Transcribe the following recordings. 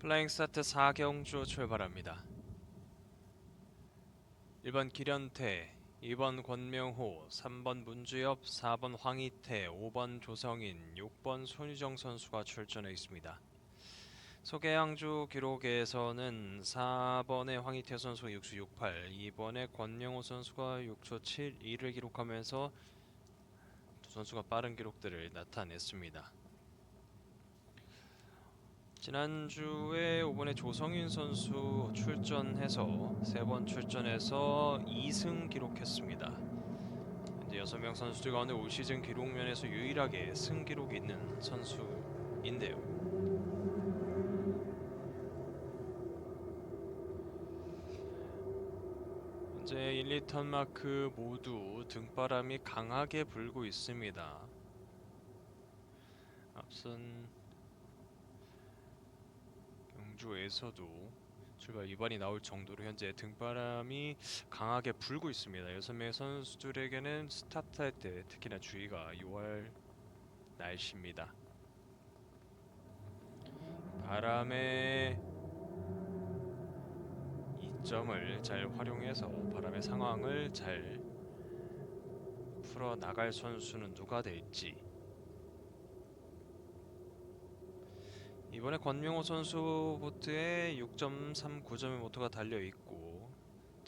플라잉 스타트 4경주 출발합니다. 1번 기련태, 2번 권명호, 3번 문주엽, 4번 황희태, 5번 조성인, 6번 손유정 선수가 출전해 있습니다. 소개양주 기록에서는 4번의 황희태 선수 6초 68, 2번의 권명호 선수가 6초 72를 기록하면서 두 선수가 빠른 기록들을 나타냈습니다. 지난주에 5번에 조성인 선수 출전해서 세 번 출전해서 2승 기록했습니다. 현재 6명 선수들 가운데 올 시즌 기록 면에서 유일하게 승 기록이 있는 선수인데요. 현재 1, 2턴 마크 모두 등바람이 강하게 불고 있습니다. 앞선 경주에서도 출발 위반이 나올 정도로 현재 등바람이 강하게 불고 있습니다. 여섯 명의 선수들에게는 스타트할 때 특히나 주의가 요할 날씨입니다. 바람의 이점을 잘 활용해서 바람의 상황을 잘 풀어 나갈 선수는 누가 될지 이번에 권명호 선수 보트에 6.39점의 모터가 달려 있고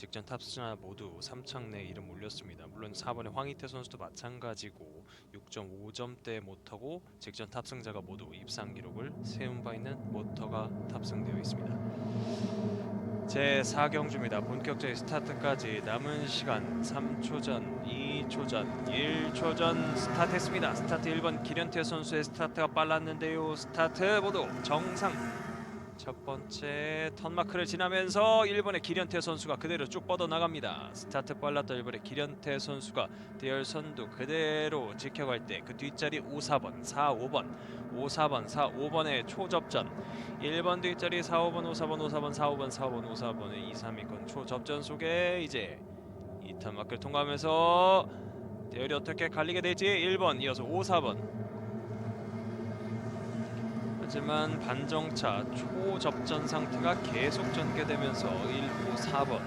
직전 탑승자 모두 3창 내 이름 올렸습니다. 물론 4번의 황희태 선수도 마찬가지고 6.5점대 모터고 직전 탑승자가 모두 입상 기록을 세운 바 있는 모터가 탑승되어 있습니다. 제 4경주입니다. 본격적인 스타트까지 남은 시간 3초 전, 2초 전, 1초 전 스타트했습니다. 스타트 1번 기련태 선수의 스타트가 빨랐는데요. 스타트 모두 정상. 첫 번째 턴마크를 지나면서 1번의 기련태 선수가 그대로 쭉 뻗어 나갑니다. 스타트 빨랐던 1번의 기련태 선수가 대열 선두 그대로 지켜갈 때 그 뒷자리 5, 4번, 4, 5번, 5, 4번, 4, 5번의 초접전 1번 뒷자리 4, 5번, 5, 4번, 5, 4번, 4, 5번, 4, 5번, 5, 4번의 2, 3위권 초접전 속에 이제 2턴 마크를 통과하면서 대열이 어떻게 갈리게 될지 1번 이어서 5, 4번 하지만 반정차 초접전 상태가 계속 전개되면서 1, 5, 4번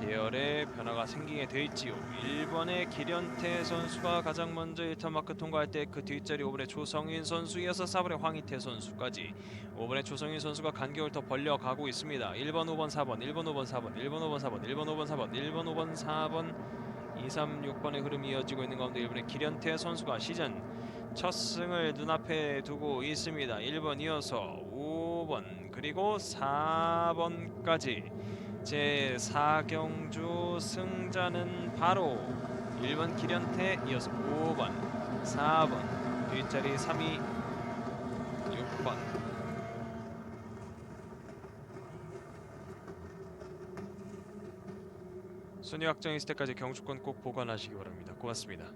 대열에 변화가 생기게 될지요. 1번의 기련태 선수가 가장 먼저 1턴 마크 통과할 때 그 뒷자리 5번의 조성인 선수 이어서 4번의 황희태 선수까지 5번의 조성인 선수가 간격을 더 벌려가고 있습니다. 1번, 5번, 4번, 1번, 5번, 4번, 1번, 5번, 4번, 1번, 5번, 4번, 1번, 5번, 4번 2, 3, 6번의 흐름이 이어지고 있는 가운데 1번의 기련태 선수가 시즌 첫 승을 눈앞에 두고 있습니다. 1번 이어서 5번 그리고 4번까지 제 4경주 승자는 바로 1번 기련태 이어서 5번 4번 뒷자리 3위 6번 순위 확정 있을 때까지 경주권 꼭 보관하시기 바랍니다. 고맙습니다.